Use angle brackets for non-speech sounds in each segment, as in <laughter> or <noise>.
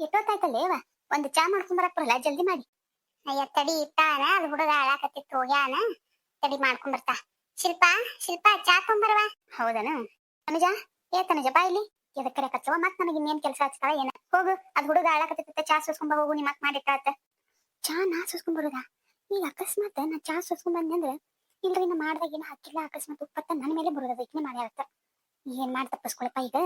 ಎಷ್ಟೊತ್ತಾಯ್ತಲ್ಲೇವ ಒಂದು ಚಾ ಮಾಡ್ಕೊಂಡ್ ಬರಕ್ ಜಲ್ದಿ ಮಾಡಿ. ಅಯ್ಯ, ತಡಿ ಇಟ್ಟಾನ, ಅದು ಹುಡುಗ ಅಳಾಕತ್ತಿತ್ತು ಹೋಗ್ಯಾನ. ತಡಿ ಮಾಡ್ಕೊಂಡ್ ಬರ್ತಾ ಶಿಲ್ಪ ಶಿಲ್ಪ, ಚಾ ತೊಂಬರವ ಹೌದನ? ತನುಜ, ಏ ತನುಜ, ಬಾ ಇಲ್ಲಿ. ಎದಕ್ಕರೆ ಕಚ್ಚವ ಮತ್ ನನಗೆ ಇನ್ನೇನ್ ಕೆಲಸ ಹಚ್ತಾಳ, ಏನ? ಹೋಗು, ಅದ್ ಹುಡುಗ ಅಳಾಕತ್ತಿತ್ತ ಚಾ ಸುಸ್ಕೊಂಡ್ ಬಾ, ಹೋಗು, ನೀ ಮತ್ ಮಾಡಿಟ್ಟಾತ ಚಾ ನಾ ಸುಸ್ಕೊಂಡ್ ಬರುದಾ? ಈಗ ಅಕಸ್ಮಾತ್ ನಾ ಚಾ ಸುಸ್ಕೊಂಡ್ ಬಂದೆ ಅಂದ್ರೆ ಇಲ್ರಿ ನಾ ಮಾಡ್ದಾಗ ಏನ ಹಾಕಿಲ್ಲ, ಅಕಸ್ಮಾತ್ ಉಪ್ಪತ್ತ ನನ್ನ ಮೇಲೆ ಬರೋದ ಇದಕ್ಕೆ ಮಾಡ್ಯಾರತ್ತ ಏನ್ ಮಾಡಿ ತಪ್ಪಿಸ್ಕೊಳಪ್ಪ ಈಗ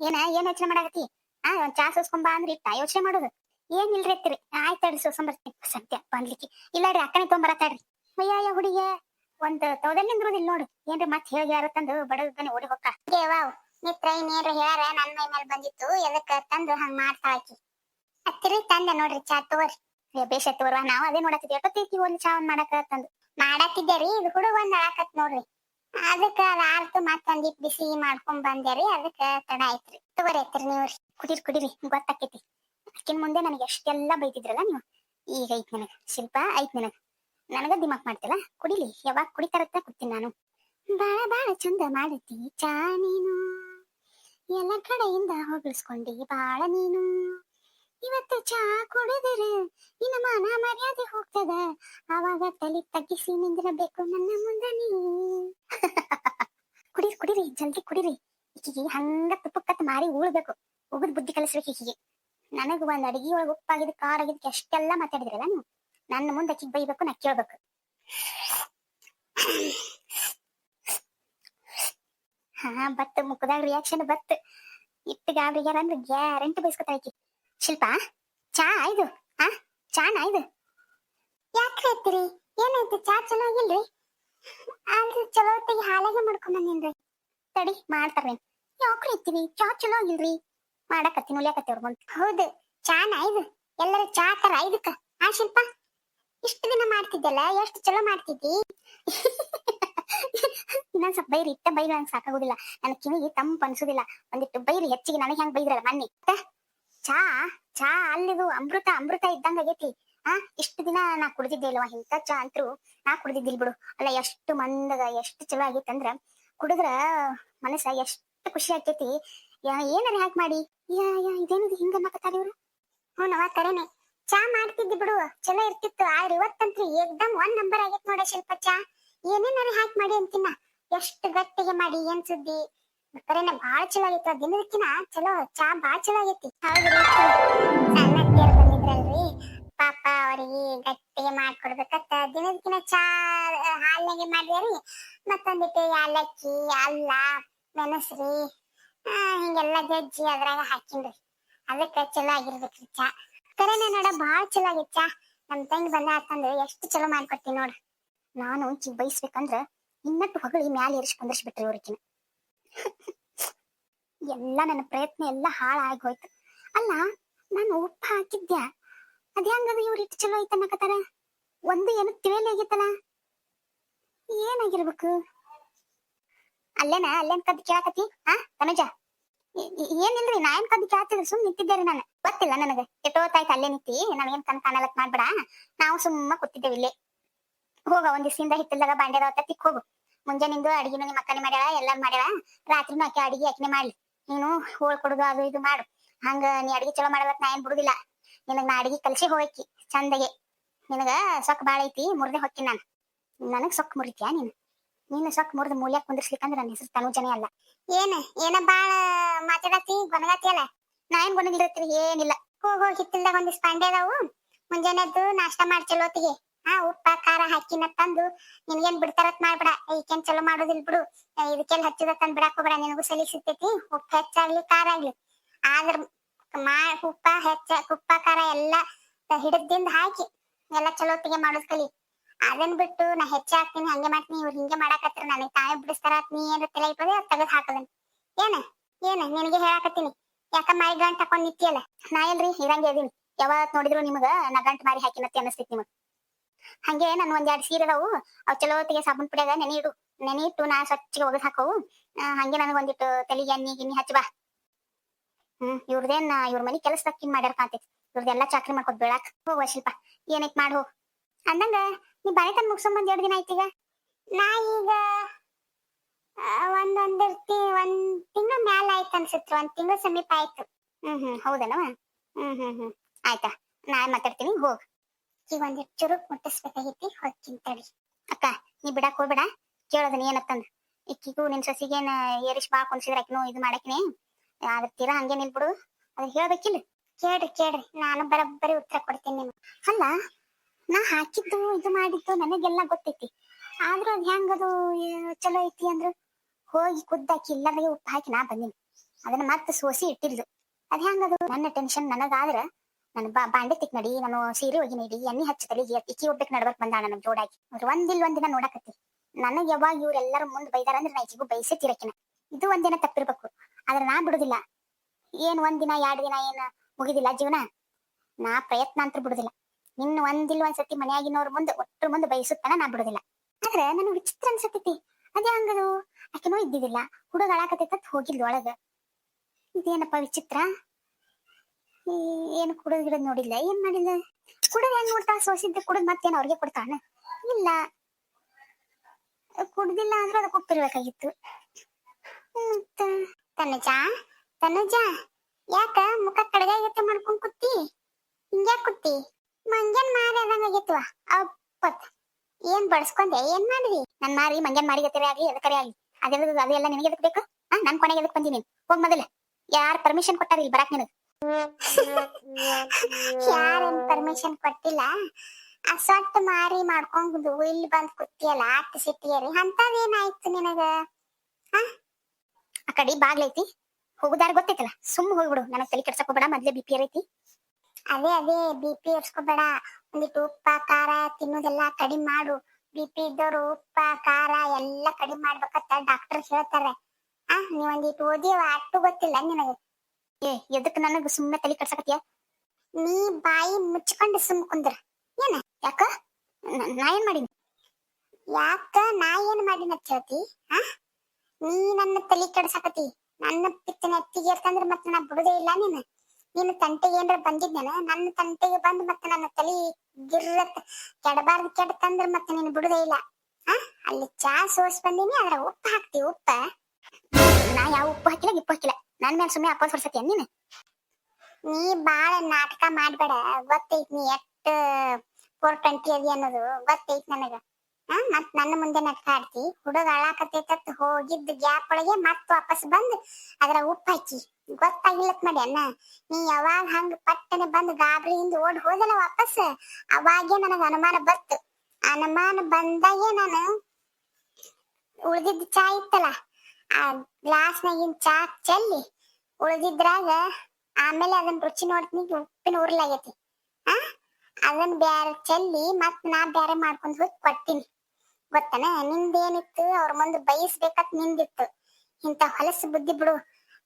ಏನ, ಏನ್ ಯೋಚನೆ ಮಾಡಾಕತ್ತಿ? ಆ, ಒಂದ್ ಚಾ ಸುಸ್ಕೊಂಡ್ ಅಂದ್ರಿ ಇಟ್ಟ ಯೋಚನೆ ಮಾಡೋದು. ಏನ್ ಇಲ್ರಿ ಅತ್ತಿರಿ? ಆಯ್ತು ತಡ್ರಿ ಸತ್ಯ, ಬಂದ್ಲಿಕ್ಕೆ. ಇಲ್ಲ ರೀ ಅಕ್ಕನೇ ತೊಗೊಂಬರತ್ತಾಡ್ರಿ ಅಯ್ಯ ಹುಡುಗಿಯ. ಒಂದ್ ತೌದಲ್ಲಿ ನಿಂದ್ರೋದಿಲ್ಲ ನೋಡು. ಏನ್ರಿ ಮತ್ ಹೇಳಿ ಯಾರ ತಂದು ಬಡದನೆ ಓಡಿ ಹೊಕ್ಕ ವಾವ್. ಮಿತ್ರ, ಇನ್ನೇನ್ರ ಹೇಳ್ಯಾರ? ನನ್ ಮೈ ಮೇಲೆ ಬಂದಿತ್ತು. ಎದಕ್ಕ ತಂದು ಹಂಗ್ ಮಾಡ್ತಾಳಕಿ ಹತ್ತಿರಿ ತಂದೆ ನೋಡ್ರಿ, ಚಾ ತಗೋರಿ. ಬೇಷ ತೋರ್ವ ನಾವ್ ಅದೇ ನೋಡತ್ತಿದ್ವಿ. ಎಷ್ಟೊತ್ತೈತಿ ಒಂದ್ ಚಾ ಒಂದ್ ಮಾಡಕ ತಂದು? ಮಾಡತ್ತಿದ್ದೆ ರೀ. ಇದು ಹುಡುಗ ಒಂದ್ ಅಳಾಕತ್ ನೋಡ್ರಿ. ಅದಕ್ಕ ಅದ ಆರ್ತು ಮತ್ತ ಬಿಸಿ ಮಾಡ್ಕೊಂಡ್ ಬಂದೆ ರೀ. ಅದಕ್ಕ ತಡ ಆಯ್ತ್ರಿ. ತಗೋರಿ ಹತ್ತಿರಿ ನೀವು ಕುಡೀರಿ ಕುಡೀರಿ, ಗೊತ್ತಾಕೈತಿ. ಅಕ್ಕಿನ ಮುಂದೆ ನನಗೆ ಎಷ್ಟೆಲ್ಲ ಬೈತಿದ್ರಲ್ಲ ನೀವು. ಈಗ ಐತ್ ನನಗ, ಶಿಲ್ಪ, ಐತ್ ನನಗ. ನನಗ ದಿಮಾಕ್ ಮಾಡ್ತಿಲ್ಲ ಕುಡಿಲಿ. ಯಾವಾಗ ಕುಡಿತಾರತ್ತ ಕುಡ್ತೀನಿ ನಾನು. ಬಾಳ ಬಾಳ ಚಂದ ಮಾಡುತ್ತಿ ಚಾ ನೀನು. ಎಲ್ಲ ಕಡೆಯಿಂದ ಹೊಗಳಿಸ್ಕೊಂಡಿ ಬಾಳ ನೀನು. ಇವತ್ತು ಚಾ ಕುಡಿದ್ರೆ ನಿನ್ನ ಮಾನ ಮರ್ಯಾದೆ ಹೋಗ್ತದ. ಆವಾಗ ತಲೆ ತಗ್ಗಿಸಿ ನಿಂದಿರಬೇಕು ನನ್ನ ಮುಂದೆ ನೀ <laughs> ಕುಡಿರಿ ಕುಡಿರಿ, ಜಲ್ದಿ ಕುಡೀರಿ. ಈಕಿಗೆ ಹಂಗ ತುಪ್ಪಕ್ಕತ್ ಮಾರಿ ಉಳ್ಬೇಕು. ಉಗಿದ್ ಬುದ್ಧಿ ಕಲಿಸ್ಬೇಕು ಈಕಿಗೆ. ನನಗ ಒಂದ್ ಅಡಿಗೆ ಒಳಗೆ ಉಪ್ಪಾಗಿದ್, ಖಾರ ಆಗಿದ್ ಎಷ್ಟೆಲ್ಲ ಮಾತಾಡಿದ್ರಲ್ಲ ನೀವು? ನನ್ನ ಮುಂದೆ ಆಕಿಗೆ ಬೈಬೇಕು, ನಾ ಕೇಳ್ಬೇಕು. ಹಾ ಬತ್ ಮುಖದಾಗ ರಿಯಾಕ್ಷನ್ ಬತ್ ಇಟ್ಟು ಗಾಬ್ರಿಗ್ಯಾರ ಅಂದ್ರೆ ಗ್ಯಾರಂಟಿ ಬೈಸ್ಕೊತಾ ಐತಿ ಶಿಲ್ಪ, ಚಾ ಇದು ಆ, ಚಾನ ಇದು ಯಾಕೆ ಹೇಳ್ತೀರಿ? ಏನಾಯ್ತು? ಚಾ ಚಲೋ ಆಗಿಲ್ರಿ? ಆದ್ರೆ ಚಲೋ ಹೊತ್ತಿಗೆ ಹಾಲಾಗೆ ಮಾಡ್ಕೊಂಡ್ ಬಂದೇನ್ರಿ. ತಡಿ ಮಾಡ್ತಾರೆ ಯಾಕ್ರಿ ಇತ್ತೀವಿ ಚಾ ಚಲೋ ಆಗಿಲ್ರಿ ಮಾಡಕತ್ತೀನಿ ಉಲಿಯಾಕತ್ತಿ ಅವ್ರ ಮುಂದೆ. ಹೌದು ಚಾನ ಇದು ಎಲ್ಲರ ಚಾ ತರ ಐದಕ್ಕ. ಆ ಶಿಲ್ಪ ಇಷ್ಟು ದಿನ ಮಾಡ್ತಿದ್ದಲ್ಲ ಎಷ್ಟು ಚಲೋ ಮಾಡ್ತಿದ್ದಿ? ಇನ್ನೊಂದ್ ಸ್ವಲ್ಪ ಬೈರಿ ಇಟ್ಟ ಬೈರಿ ನನ್ ಸಾಕಾಗುದಿಲ್ಲ. ನನ್ನ ಕಿವಿಗೆ ತಂಪು ಅನ್ಸುದಿಲ್ಲ. ಒಂದಿಟ್ಟು ಬೈರಿ ಹೆಚ್ಚಿಗೆ ನನಗೆ ಹೆಂಗ್ ಬೈದ್ರಲ್ಲ ಮನ್ನಿ. ಚಾ ಚಾ ಅಲ್ಲಿದು ಅಮೃತ ಅಮೃತ ಇದ್ದಂಗ ಆಗೈತಿ. ಆ ಇಷ್ಟು ದಿನ ನಾ ಕುಡ್ದಿದ್ದೆ ಇಲ್ವಾ? ಇಂಥ ಚಾ ಅಂತೂ ನಾ ಕುಡ್ದಿದ್ದಿಲ್ ಬಿಡು. ಅಲ್ಲ ಎಷ್ಟು ಮಂದಗ ಎಷ್ಟು ಚಲೋ ಆಗಿತ್ತಂದ್ರ ಕುಡಿದ್ರ ಮನಸ್ಸ ಎಷ್ಟು ಖುಷಿ ಆಗ್ತೈತಿ. ಏನಾರ ಹ್ಯಾಕ್ ಮಾಡಿ. ಯಾ ಯಾ ಹಿಂಗ ಅನ್ನಕತ್ತಾರ ಇವ್ರು? ಹ್ಞೂ ನವ ಕರೆನೆ. ಚಾ ಮಾಡ್ತಿದ್ದಿ ಬಿಡು. ಚಲೋ ಇರ್ತಿತ್ತು. ಆದ್ರೆ ಇವತ್ತಂತ್ರಿ ಏಕ್ದಮ್ ಒಂದ್ ನಂಬರ್ ಆಗೈತ್ ನೋಡ ಶಿಲ್ಪ ಚಾ ಏನೇನಾರ ಹಾಕಿ ಮಾಡಿ ಅಂತಿನ ಎಷ್ಟು ಗಟ್ಟಿಗೆ ಮಾಡಿ, ಏನ್ ಸುದ್ದಿ? ಕರೆನೆ ಬಾಳ ಚಲೋ ಆಗೈತಿ ದಿನದಕ್ಕಿನ ಚಲೋ, ಚಾ ಬಾಳ ಚಲೋ ಆಗೈತಿ. ಹೌದ್ರಿ ಸಣ್ಣ ಬಂದಿದ್ರಲ್ರಿ. ಪಾಪ ಅವರಿಗೆ ಗಟ್ಟಿಗೆ ಮಾಡ್ಕೊಡ್ಬೇಕತ್ತ? ದಿನದಕ್ಕಿನ ಚಾ ಹಾಲ್ನಾಗೆ ಮಾಡ್ಯಾರಿ ಮತ್ತೊಂದಿಟ್ಟು ಯಾಲಕ್ಕಿ ಅಲ್ಲ, ಮೆಣಸ್ರಿ ಹಿಂಗೆಲ್ಲ ಜಜ್ಜಿ ಅದ್ರಾಗ ಹಾಕಿನ್ರಿ. ಅದಕ್ಕೆ ಚಲೋ ಆಗಿರ್ಬೇಕ್ರಿ ಚಾ. ಕರೆನೆ ನೋಡ ಭಾಳ ಚಲೋ ಆಗೈತ್ ಚಾ. ನಮ್ ತಂಗಿ ಬಂದ ಅಂತಂದ್ರೆ ಎಷ್ಟು ಚಲೋ ಮಾಡ್ಕೊಡ್ತೀನಿ ನೋಡ್ರಿ ನಾನು ಚಿ ಬಯಸ್ಬೇಕಂದ್ರ ಇನ್ನಟ್ಟು ಹೊಗಳಿ ಮ್ಯಾಲೆ ಏರಿಸಿ ಕುಂದರ್ಸ್ಬಿಟ್ರಿ ಅವ್ರಿಗಿನ <laughs> ಎಲ್ಲ ನನ್ನ ಪ್ರಯತ್ನ ಎಲ್ಲ ಹಾಳಾಗಿ ಹೋಯ್ತು. ಅಲ್ಲ, ನಾನು ಉಪ್ಪು ಹಾಕಿದ್ದೆ ಅದ್ ಇವ್ರು ಇಟ್ಟು ಚಲೋ ಐತೆ ಅನ್ನಕತ್ತಾರ ಒಂದು ಏನು ತಿಳಿಯಲಿ ಆಗಿತ್ತಲ್ಲ. ಏನಾಗಿರ್ಬೇಕು? ಅಲ್ಲೇನ? ಅಲ್ಲೇನ್ ಕದ್ದು ಕೇಳಕತಿ ಹಾ ತನುಜ? ಏನಿಲ್ರಿ? ನಾ ಏನ್ ಕದ್ ಕೇಳ್ತಿದ್ರು ಸುಮ್ ನಿಂತಿದ್ದೇರಿ ನಾನು. ಗೊತ್ತಿಲ್ಲ ನನಗೆ. ಎಷ್ಟೋತ್ತಾಯ್ತು ಅಲ್ಲೇ ನಿಂತಿ. ನಾವೇನ್ ಕಣ್ ಕಾಣಲಕ್ ಮಾಡ್ಬೇಡ. ನಾವು ಸುಮ್ಮ ಕೂತಿದ್ದೇವೆ ಇಲ್ಲೇ. ಹೋಗ, ಒಂದ್ ದಿವಸದಿಂದ ಬಾಂಡ್ಯದ ತಿಕ್ ಹೋಗು ಮುಂಜಾನಿಂದು ಅಡಿಗೆನು ನಿಮ್ಮ ಅಕ್ಕನೆ ಮಾಡ್ಯಾಳ, ಎಲ್ಲಾರು ಮಾಡ್ಯಾಳ. ರಾತ್ರಿನೂ ಆಕೆ ಅಡಿಗೆ, ಆಕಿನೇ ಮಾಡ್ಲಿ. ನೀನು ಹೋಳ್ ಕೊಡುದು ಅದು ಇದು ಮಾಡು. ಹಂಗ ನೀ ಅಡಿಗೆ ಚಲೋ ಮಾಡಲಕ್ ನಾ ಏನ್ ಬಿಡುದಿಲ್ಲ. ನಿನಗ್ ನಾ ಅಡಿಗೆ ಕಲಸಿ ಹೋಗಕ್ಕಿ ಚಂದಗೆ. ನಿನಗ ಸೊಕ್ ಬಾಳ ಐತಿ ಮುರ್ದೆ ಹೊಕ್ಕಿ ನಾನು. ನನಗ್ ಸೊಕ್ ಮುರಿತ್ಯಾ ನೀನು? ನೀನು ಸೊಕ್ ಮುರಿದ ಮೂಲ್ಯಾಕ್ ಕುಂದಿರ್ಸ್ಲಿಕ್ಕಂದ್ರ ನನ್ನ ಹೆಸರು ತನುಜನೇ ಅಲ್ಲ. ಏನ ಏನ ಬಾಳ ಮಾತಾಡತಿ ಬನಗಾತಿ ಅಲ್ಲ ನಾ ಏನ್ ಗೊನಗಿರತ್ರಿ ಏನಿಲ್ಲ. ಹೋಗ್ ಹೋಗಿ ಹಿತ್ತಿಲ್ದಾಗ ಒಂದಿಸ್ ಪಾಂಡೆ ಅದಾವು. ಮುಂಜಾನೆದ್ದು ನಾಷ್ಟಾ ಮಾಡಿ ಚಲೋತಿಗೆ ಆ ಉಪ್ಪ ಖಾರ ಹಾಕಿನ ತಂದು ನಿನ್ಗೇನ್ ಬಿಡ್ತಾರತ್ ಮಾಡ್ಬಿಡ. ಈಕೇನ್ ಚಲೋ ಮಾಡೋದಿಲ್ ಬಿಡು. ಇದಕ್ಕೆಲ್ಲ ಹಚ್ಚಿದ ತಂದ್ ಬಿಡಾಕ್ ಹೋಗ್ಬೇಡ. ನಿನಗೂ ಸಲಿ ಸಿಗ್ತೈತಿ. ಉಪ್ಪ ಹೆಚ್ಚಾಗ್ಲಿ ಖಾರ ಆಗ್ಲಿ. ಆದ್ರ ಮಾ ಉಪ್ಪ ಹೆಚ್ಚ ಉಪ್ಪ ಖಾರ ಎಲ್ಲ ಹಿಡದಿಂದ ಹಾಕಿ ಎಲ್ಲ ಚಲೋತ್ತಿಗೆ ಮಾಡೋದ್ ಕಲಿ ಅದನ್ ಬಿಟ್ಟು ನಾ ಹೆಚ್ಚ ಹಾಕ್ತೀನಿ, ಹಂಗೆ ಮಾಡ್ತೀನಿ, ಇವ್ರು ಹಿಂಗೆ ಮಾಡಾಕತ್ರ ನನಗೆ ತಾವೇ ಬಿಡಿಸ್ತಾರ, ನೀ ಏನ್ರ ತಲೆ ಇಟ್ಟದೆ ತೆಗೆದ್ ಹಾಕದನ್. ಏನ? ಏನ? ನಿನಗೆ ಹೇಳಾಕತ್ತೀನಿ. ಯಾಕ ಮಾರಿ ಗಂಟ್ ಹಾಕೊಂಡ್ ನಿಂತಿಯಲ್ಲ? ನಾ ಏನ್ರಿ ಇರಂಗೆ ಇದೀನಿ ನೋಡಿದ್ರು ನಿಮಗ ನಾ ಗಂಟ್ ಮಾರಿ ಹಾಕಿನತ್ತೆ ಅನಸ್ತೈತಿ ನಿಮಗ್. ಹಂಗೆ ನನ್ ಒಂದ್ ಎರಡ್ ಸೀರೆ ಅದಾವು, ಅವ್ ಚಲೋತ್ತಿಗೆ ಸಾಬೂನ್ ಪುಡಿಯಾಗ ನೆನೆ ಇಡು ನೆನೆ ಇಟ್ಟು ನಾ ಸ್ವಚ್ಛಗೆ ಒಗದ್ ಹಾಕವು. ಹಂಗೆ ನನಗ್ ಒಂದಿಟ್ಟು ತಲೆಗೆ ಎಣ್ಣೆ, ಗಿಣ್ಣಿ ಹಚ್ಚ ಬಾ. ಹ್ಮ್. ಇವ್ರದೇನ್ ಇವ್ರ ಮನಿ ಕೆಲಸ ತಕ್ಕಿನ್ ಮಾಡ್ಯಾರ ಕಾಂತೈತಿ ಇವ್ರದೆಲ್ಲಾ ಚಾಕ್ರಿ ಮಾಡ್ಕೊತ್ ಬಿಡಾಕ ಹೋಗುವ ಶಿಲ್ಪ ಏನೈತ್ ಮಾಡ್ ಹೋಗ್. ಅಂದಂಗ ನೀ ಬಾಳೆತನ ಮುಗ್ಸೊಂಬಂದ್ ಎರಡ್ ದಿನ ಆಯ್ತೀಗ ನಾ ಈಗ ಒಂದೊಂದಿರ್ತಿ ಒಂದೊಂದ್ ಒಂದ್ ತಿಂಗಳ ಮ್ಯಾಲ ಆಯ್ತು ಅನ್ಸತ್ರಿ ಒಂದ್ ತಿಂಗಳ ಸಮೀಪ ಆಯ್ತು. ಹ್ಮ್ ಹ್ಮ್. ಹೌದನವ ಹ್ಮ್ ಹ್ಮ್ ಹ್ಮ್. ಆಯ್ತಾ? ನಾಳೆ ಮಾತಾಡ್ತೀನಿ ಹೋಗ್. ಈಗ ಒಂದ್ ಚುರುಕ್ ಮುಟ್ಟಿಸ್ಬೇಕಾಗೈತಿ ಹೊಕ್ಕಿನ್ ತಡಿ. ಅಕ್ಕ ನೀ ಬಿಡಾಕ್ ಹೋಗ್ಬೇಡ. ಕೇಳೋದನ್ ಏನತ್ತಂದ್? ಇಕ್ಕಿಗೂ ನಿನ್ ಸೊಸಿಗೇನ ಏರಿಸ್ ಬಾ ಕುನ್ಸಿದ್ರ ಇದ್ ಇದು ಮಾಡಕಿನಿ. ಅದ್ರ ಹಂಗೆ ನಿಲ್ಬಿಡು ಅದ್ ಹೇಳ್ಬೇಕಿಲ್ಲ ಕೇಳ್ರಿ ಕೇಳ್ರಿ. ನಾನು ಬರಬ್ಬರಿ ಉತ್ತರ ಕೊಡ್ತೀನಿ ನಿಮ್ಗೆ. ಅಲ್ಲ, ನಾ ಹಾಕಿದ್ದು, ಇದು ಮಾಡಿದ್ದು ನನಗೆಲ್ಲ ಗೊತ್ತೈತಿ. ಆದ್ರೂ ಅದ್ ಏ- ಚಲೋ ಐತಿ ಅಂದ್ರ? ಹೋಗಿ ಕುದ್ದಾಕಿ ಎಲ್ಲರಿಗೆ ಉಪ್ಪು ಹಾಕಿ ನಾ ಬಂದಿನಿ. ಅದನ್ನ ಮತ್ತೆ ಸೋಸಿ ಇಟ್ಟಿಲ್ದು ಅದ್ ಹೆಂಗದು? ನನ್ನ ಟೆನ್ಷನ್ ನನಗಾದ್ರ ನನ್ನ ಬಾ, ಬಾಂಡೆ ತಿಕ್ ನಡಿ, ನಾನು ಸೀರೆ ಹೋಗಿ ನಡಿ, ಎಣ್ಣೆ ಹಚ್ಚ ತಲೆಗೆ ಇಕ್ಕಿ ಒಬ್ಬಕ್ ನಡ್ಬಕ್ ಬಂದ ನನ್ನ ಜೋಡಾಗಿ ಅವ್ರು ಒಂದಿಲ್ ಒಂದಿನ ನೋಡಕತ್ತಿ. ನನಗೆ ಯಾವಾಗ ಇವ್ರೆಲ್ಲರೂ ಮುಂದ್ ಬೈದಾರ ಅಂದ್ರೆ ನಾ ಈಚಿಗೂ ಬಯಸೇ ತಿರಕಿನ. ಇದು ಒಂದಿನ ತಪ್ಪಿರ್ಬೇಕು. ಆದ್ರೆ ನಾ ಬಿಡುದಿಲ್ಲ. ಏನ್ ಒಂದಿನ ಎರಡ್ ದಿನ ಏನ್ ಮುಗಿದಿಲ್ಲ ಜೀವನ? ನಾ ಪ್ರಯತ್ನ ಅಂತ ಬಿಡುದಿಲ್ಲ. ಇನ್ ಒಂದಿಲ್ ಒಂದ್ಸತಿ ಮನ್ಯಾಗಿನವ್ರ ಮುಂದೆ ಒಟ್ಟರ ಮುಂದೆ ಬಯಸುತ್ತಾನ ನಾ ಬಿಡುದಿಲ್ಲ. ಆದ್ರೆ ನನ್ ವಿಚಿತ್ರ ಅನ್ಸತೈತಿ. ಅದೇ ಹಂಗದು ಆಕೆನೂ ಇದ್ದಿದ್ದಿಲ್ಲ. ಹುಡುಗ ಅಳಾಕತೈತ ಹೋಗಿಲ್ದು ಒಳಗ. ಇದೇನಪ್ಪ ವಿಚಿತ್ರ? ಏನು ಕುಡಿದ್ ಗಿಡದ್ ನೋಡಿಲ್ಲ. ಏನ್ ಮಾಡಿಲ್ಲ? ಕುಡಿದ್ ಹೆಂಗ್ ನೋಡ್ತಾ ಸೋಸಿದ್ದ ಕುಡಿದ್ ಮತ್ತೇನ್ ಅವ್ರಿಗೆ ಕೊಡ್ತಾನ ಇಲ್ಲ. ಕುಡ್ದಿಲ್ಲ ಅಂದ್ರೆ ಅದಕ್ಕೆ ಒಪ್ಪಿರ್ಬೇಕಾಗಿತ್ತು. ತನುಜ? ತನುಜ, ಯಾಕ ಮುಖ ಕಡಗಾಗತ್ತೆ ಮಾಡ್ಕೊಂಡ್ ಕುತ್ತಿ ಹಿಂಗ್ಯಾಕ್ ಕುತ್ತಿ ಮಂಗ್ಯನ್ ಮಾರಿ ಅದಂಗ ಆಗೈತ್ವ? ಅಪ್ಪತ್. ಏನ್ ಬಡ್ಸ್ಕೊಂಡೆ ಏನ್ ಮಾಡಿದಿ? ನನ್ ಮಾರಿ ಮಂಗ್ಯನ್ ಮಾರಿ ಗತಿರೇ ಆಗ್ಲಿ ಎದಕರೇ ಆಗ್ಲಿ. ಅದೆಲ್ಲ ಅದೆಲ್ಲ ನಿನಗೆ ಎದಕ್ ಬೇಕು? ಹಾ ನನ್ ಕೊನೆಗೆ ಎದಕ್ ಬಂದಿ ನೀನ್? ಹೋಗ್ ಮೊದಲ. ಯಾರ್ ಪರ್ಮಿಷನ್ ಕೊಟ್ಟಾರ ಇಲ್ಲಿ ಬರಾಕ್ ನಿನಗ್? ಯಾರೇನ್ ಪರ್ಮಿಷನ್ ಕೊಟ್ಟಿಲ್ಲ? ಆ ಸೊಟ್ಟ ಮಾರಿ ಮಾಡ್ಕೊಂಡು ಇಲ್ಲಿ ಬಂದ್ ಕುತ್ತಿಯಲ್ಲ ಆಟ ಸಿಟ್ಟಿಯರಿ. ಅಂತದೇನಾಯ್ತು ನಿನಗ? ಆ? ಆ ಕಡೆ ಬಾಗ್ಲೈತಿ ಹೋಗುದಾರ ಗೊತ್ತೈತಲ್ಲ ಸುಮ್ ಹೋಗ್ಬಿಡು. ನನಗ್ ತಲೆ ಕೆಡ್ಸಕ್ ಹೋಗ್ಬೇಡ ಮೊದ್ಲೇ ಬಿ ಪಿ ಐತಿ. ಅದೇ ಅದೇ ಬಿ ಪಿ ಒಂದಿಟ್ಟು ಉಪ್ಪ ಖಾರ ತಿನ್ನೋದೆಲ್ಲ ಕಡಿಮೆ ಮಾಡು. ಬಿ ಪಿ ಇದ್ದವ್ರು ಉಪ್ಪ ಖಾರ ಎಲ್ಲ ಕಡಿಮೆ ಮಾಡ್ಬೇಕಂತ ಡಾಕ್ಟರ್ ಹೇಳ್ತಾರೆ. ಆ ನೀವ್ ಒಂದಿಟ್ಟು ಓದಿವ ಅಟ್ಟು ಗೊತ್ತಿಲ್ಲ ನಿನಗೆ. ಏ ಎದಕ್ ನನಗ ಸುಮ್ಮನೆ ತಲೆ ಕಡ್ಸಕತ್ತೀಯ ನೀ ಬಾಯಿ ಮುಚ್ಕೊಂಡು ಸುಮ್ ಕುಂದ್ರ. ಏನ? ಯಾಕ? ನ- ಏನ್ ಮಾಡೀನಿ? ಯಾಕ ನಾ ಏನ್ ಮಾಡಿನ ಹೇಳ್ತಿ? ಆ? ನನ್ನ ತಲಿ ಕೆಡ್ಸಾಕತಿ ನನ್ನ ಪಿತ್ತನ ಎತ್ತಿಗೆ ಇರ್ತಂದ್ರ ಮತ್ತೆ ನಾ ಬಿಡುದೇ ಇಲ್ಲ ನೀನು. ನಿನ್ನ ತಂಟೆಗೆ ಏನ್ರ ಬಂದಿದ್ನಲ್ಲ, ನನ್ನ ತಂಟೆಗೆ ಬಂದ್ ಮತ್ತೆ ನನ್ನ ತಲಿ ಗಿರ್ರತ್ ಕೆಡಬಾರ್ದು ಕೆಡ್ತಂದ್ರ ಮತ್ತ ನೀನು ಬಿಡುದೇ ಇಲ್ಲ. ಆ, ಅಲ್ಲಿ ಚಾ ಸೋಸ್ ಬಂದೀನಿ ಅದ್ರ ಉಪ್ಪು ಹಾಕ್ತಿ, ಉಪ್ಪ. ನಾ ಯಾವ ಉಪ್ಪು ಹಾಕಿಲ್ಲ, ಗಿಪ್ಪು ಹಾಕಿಲ್ಲ. ನನ್ ಮೇಲೆ ಸುಮ್ಮನೆ ಅಪ್ಪ ಹೊರ್ಸತಿ ನೀನು? ನೀ ಬಾಳ ನಾಟಕ ಮಾಡ್ಬೇಡ, ಗೊತ್ತೈತಿ ನೀ ಎಷ್ಟ್ ಫೋರ್ ಟ್ವೆಂಟಿ ಅದಿ ಅನ್ನೋದು, ಗೊತ್ತೈತಿ ನನಗ. ಮತ್ ನನ್ನ ಮುಂದೆ ನಾಟಕ ಆಡ್ತಿ ಹುಡುಗ ಅಳಾಕತ್ತೈತತ್, ಹೋಗಿದ್ದ ಗ್ಯಾಪ್ ಒಳಗೆ ಮತ್ ವಾಪಸ್ ಬಂದ್ ಅದ್ರ ಉಪ್ಪು ಹಾಕಿ ಗೊತ್ತಾಗಿಲ್ಲತ್ ಮಾಡಿ ಅಣ್ಣ. ನೀ ಯಾವಾಗ ಹಂಗ ಪಟ್ಟನೆ ಬಂದ್ ಗಾಬರಿಯಿಂದ ಓಡ್ ಹೋದಲ್ಲ ವಾಪಸ್? ಅವಾಗೆ ನನಗ ಅನುಮಾನ ಬತ್ತು ಅನುಮಾನ ಬಂದಾಗೆ ನಾನು ಉಳಿದಿದ್ದ ಚಾ ಇತ್ತಲ್ಲ, ಆ ಗ್ಲಾಸ್ನಾಗಿನ ಚಾ ಚೆಲ್ಲಿ ಉಳ್ದಿದ್ರಾಗ ಆಮೇಲೆ ಅದನ್ನ ರುಚಿ ನೋಡ್ತೀನಿ, ಉಪ್ಪಿನ ಉರ್ಲಾಗೈತಿ ಆ ಅದನ್ನ ಬ್ಯಾರೆ ಚೆಲ್ಲಿ ಮತ್ ನಾ ಬ್ಯಾರೆ ಮಾಡ್ಕೊಂಡ್ ಹೋಗಿ ಕೊಡ್ತೀನಿ. ಗೊತ್ತನ? ನಿಂದೇನಿತ್ತು? ಅವ್ರ ಮುಂದೆ ಬಯಸ್ಬೇಕತ್ ನಿಂದಿತ್ತು. ಇಂತ ಹೊಲಸು ಬುದ್ಧಿ ಬಿಡು.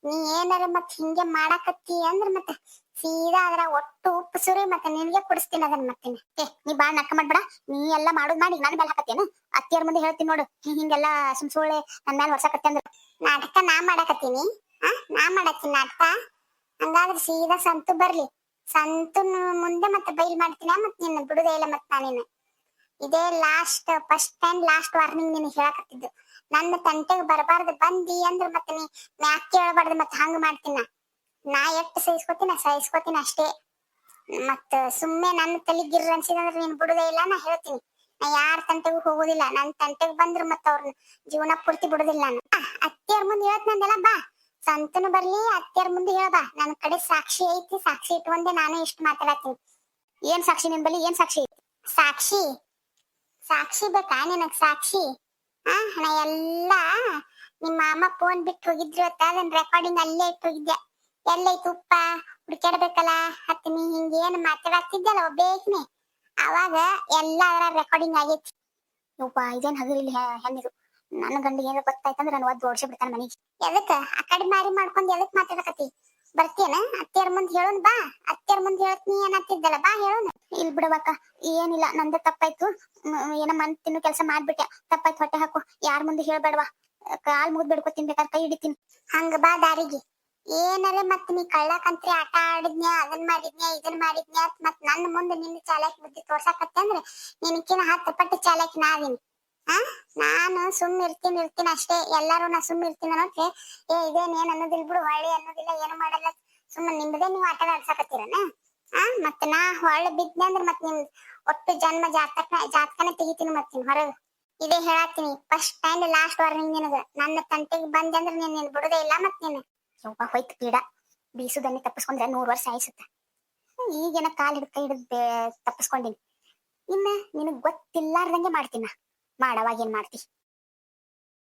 ನೀ ಏನಾರ ಮತ್ ಹಿಂಗೆ ಮಾಡಾಕತ್ತಿ ಅಂದ್ರ ಮತ್ತ ಸೀದಾ ಅದ್ರ ಒಟ್ಟು ಉಪ್ಪು ಸುರಿ ಮತ್ತೆ ನಿನ್ಗೆ ಕುಡಿಸ್ತೀನಿ ಅದನ್ನ ಮತ್ತೆ ಏ, ನೀ ಬಾಳ್ ನಕ್ಕ ಮಾಡ್ಬೇಡ. ನೀ ಎಲ್ಲಾ ಮಾಡೋದ್ ಮಾಡಿ, ನನ್ ಮೇಲೆ ಹಾಕತ್ತೇನು ಅತ್ತಿಯರ್ ಮುಂದೆ ಹೇಳ್ತೀನಿ ನೋಡು. ಹಿಂಗೆಲ್ಲ ಸುಮ್ ಸುಳ್ಳೆ ನನ್ ಮೇಲೆ ಹೊರಸಕತ್ತೆ ಅಂದ್ರ. ನಾಟಕ ನಾ ಮಾಡಾಕತ್ತೀನಿ. ಆ, ನಾ ಮಾಡತ್ತೀನಿ ನಾಟಕ. ಹಂಗಾದ್ರೆ ಸೀದಾ ಸಂತು ಬರ್ಲಿ. ಸಂತು ಮುಂದೆ ಮತ್ತೆ ಬೈಲ್ ಮಾಡ್ತೀನಿ ಮತ್ತೆ ನಿನ್ನ ಬಿಡುದೇ ಇಲ್ಲ ಮತ್ತೆ ನಾನಿನ್ನ. ಇದೇ last first and last warning ನಿಮಗೆ ಹೇಳಕತ್ತಿದ್ದು. ನನ್ನ ತಂಟೆಗೆ ಬರಬಾರ್ದು, ಬಂದಿ ಅಂದ್ರ ಮತ್ತೆ ನೀ ಮ್ಯಾಕ್ ಕೇಳಬಾರ್ದು ಮತ್ತೆ ಹಂಗ ಮಾಡ್ತೀನಿ. ನಾ. ಎಷ್ಟು ಸಹಿಸ್ಕೋತೀನಿ ಸಹಿಸ್ಕೋತೀನಿ ಅಷ್ಟೇ. ಮತ್ತ ಸುಮ್ಮನೆ ನನ್ನ ತಲೆ ಗಿರ್ ಅನ್ಸಿದಂದ್ರೆ ನೀನ್ ಬಿಡುದೇ ಇಲ್ಲ, ನಾ ಹೇಳ್ತೀನಿ. ನಾ ಯಾರ ತಂಟೆಗೂ ಹೋಗುದಿಲ್ಲ, ನನ್ ತಂಟೆಗ್ ಬಂದ್ರ ಮತ್ತ ಅವ್ರನ್ನ ಜೀವನ ಪೂರ್ತಿ ಬಿಡುದಿಲ್ಲ ನಾನು. ಅತ್ತಿಯರ್ ಮುಂದೆ ಹೇಳ್ತ ನಂದೆಲ್ಲ, ಬಾ. ಸಂತನು ಬರ್ಲಿ, ಅತ್ತಿಯರ್ ಮುಂದೆ ಹೇಳ, ಬಾ. ನನ್ನ ಕಡೆ ಸಾಕ್ಷಿ ಐತಿ, ಸಾಕ್ಷಿ ಇಟ್ಕೊಂಡೆ ನಾನು ಇಷ್ಟು ಮಾತಾಡತ್ತೀನಿ. ಏನ್ ಸಾಕ್ಷಿ ನಿನ್ ಬಳಿ, ಏನ್ ಸಾಕ್ಷಿ ಸಾಕ್ಷಿ? ಸಾಕ್ಷಿ ಬೇಕಾ ನಿನಗ್ ಸಾಕ್ಷಿ? ಆ, ನಾ ಎಲ್ಲ ನಿಮ್ಮ ಅಮ್ಮ ಫೋನ್ ಬಿಟ್ಟು ಹೋಗಿದ್ರು ಅಂತ ಅದನ್ನ ರೆಕಾರ್ಡಿಂಗ್ ಅಲ್ಲೇ ಇಟ್ಟು ಹೋಗಿದ್ದೆ. ಎಲ್ಲೈತು ಉಪ್ಪ? ಹುಡ್ಕಾಡ್ಬೇಕಲ್ಲ ಹತ್ತು ನೀ ಹಿಂಗೇನ್ ಮಾತಾಡ್ತಿದ್ದಲ್ಲ ಒಬ್ಬೇಕ್ನೆ. ಅವಾಗ ಎಲ್ಲ ಅದರ ರೆಕಾರ್ಡಿಂಗ್ ಆಗೈತಿ ಯಪ್ಪ ಇದೇನ್ ಹಗರಿಲಿ ಹೆಣ್ಣಿದು ನನ್ನ ಗಂಡಿಗೆ ಏನೋ ಗೊತ್ತಾಯ್ತಂದ್ರೆ ನಾನು ಒದ್ದು ಓಡ್ಸಿ ಬಿಡ್ತಾನೆ ಮನೆಗೆ. ಎದಕ್ಕ? ಆ ಕಡೆ ಮಾರಿ ಮಾಡ್ಕೊಂಡ್ ಎದಕ್ ಮಾತಾಡಕತ್ತಿ? ಬರ್ತೀಯನ ಅತ್ತೆಯರ್ ಮುಂದ್ ಹೇಳೋನ್ ಬಾ. ಅತ್ತೆಯರ್ ಮುಂದ್ ಹೇಳ್ತೀನಿ ಏನತ್ತಿದ್ದಲ್ಲ ಬಾ ಹೇಳೋಣ ಇಲ್ ಬಿಡವಕ್ಕ, ಏನಿಲ್ಲ, ನಂದ ತಪ್ಪಾಯ್ತು. ಏನ ಮನ್ ತಿನ್ನು ಕೆಲಸ ಮಾಡ್ಬಿಟ್ಟೆ. ತಪ್ಪಾಯ್ತು, ಹೊಟ್ಟೆ ಹಾಕು. ಯಾರ ಮುಂದೆ ಹೇಳ್ಬೇಡವಾ? ಕಾಲ್ ಮುಗಿದ್ ಬಿಡ್ಕೊತೀನಿ ಬೇಕಾದ್ರೆ ಕೈ ಹಿಡಿತೀನಿ. ಹಂಗ ಬಾ ದಾರಿಗೆ. ಏನಾರ ಮತ್ ನೀ ಕಳ್ಳಕಂತ್ರಿ, ಆಟ ಆಡಿದ್ನ್ಯಾ, ಅದನ್ ಮಾಡಿದ್ನ್ಯಾ, ಇದನ್ ಮಾಡಿದ್ನ್ಯಾ ಮತ್ ನನ್ನ ಮುಂದೆ ನಿನ್ನ ಚಾಲಾಕಿ ಬುದ್ಧಿ ತೋರ್ಸಾಕತ್ತೆ ಅಂದ್ರೆ ನಿನಕಿನ ಹತ್ತು ಪಟ್ಟು ಚಾಲಾಕಿ ನಾದಿನಿ ಆ? ನಾನು ಸುಮ್ ಇರ್ತೀನಿ ಇರ್ತೀನಿ ಅಷ್ಟೇ. ಎಲ್ಲಾರು ನಾ ಸುಮ್ ಇರ್ತೀನಿ ಅನ್ನೋಕೆ, ಏ, ಇದೇನ್ ಏನ್ ಅನ್ನೋದಿಲ್ ಬಿಡು, ಹೊಳ್ಳಿ ಅನ್ನೋದಿಲ್ಲ, ಏನು ಮಾಡಲ್ಲ. ಸುಮ್ಮನೆ ನಿಮ್ದೇ ನೀವು ಆಟ ಆಡ್ಸಾಕತ್ತೀರನ ಆ? ಮತ್ತ ನಾ ಹೊಳ್ಳಿ ಬಿದ್ದೆ ಅಂದ್ರ ಮತ್ ನಿಮ್ ಒಟ್ಟು ಜನ್ಮ ಜಾತಕ, ಜಾತಕನ ತೆಗಿತೀನಿ ಮತ್ತಿನ್ ಹೊರಗ. ಇದೇ ಹೇಳತ್ತೀನಿ. ಫಸ್ಟ್ ಟೈಮ್ ಲಾಸ್ಟ್ ವಾರ್ನಿಂಗ್ ನಿನಗ. ನನ್ನ ತಂಟೆಗೆ ಬಂದೆ ಅಂದ್ರೆ ನೀನ್ ನೀನ್ ಬಿಡುದೇ ಇಲ್ಲ ಮತ್ ನೀನು. ಸ್ವಲ್ಪ ಹೋಯ್ತು ಪೀಡ. ಬೀಸುದನ್ನೇ ತಪ್ಪಿಸ್ಕೊಂಡ್ರೆ ನೂರ್ ವರ್ಷ ಆಯ್ಸುತ್ತ. ಈಗೇನ ಕಾಲ್ ಹಿಡ್ಕ ಹಿಡಿದ್ ತಪ್ಪಿಸ್ಕೊಂಡಿನಿ. ಇನ್ನ ನಿನಗ್ ಗೊತ್ತಿಲ್ಲಾರ್ದಂಗೆ ಮಾಡ್ತೀನ. ಮಾಡವಾಗ ಏನ್ ಮಾಡ್ತಿ?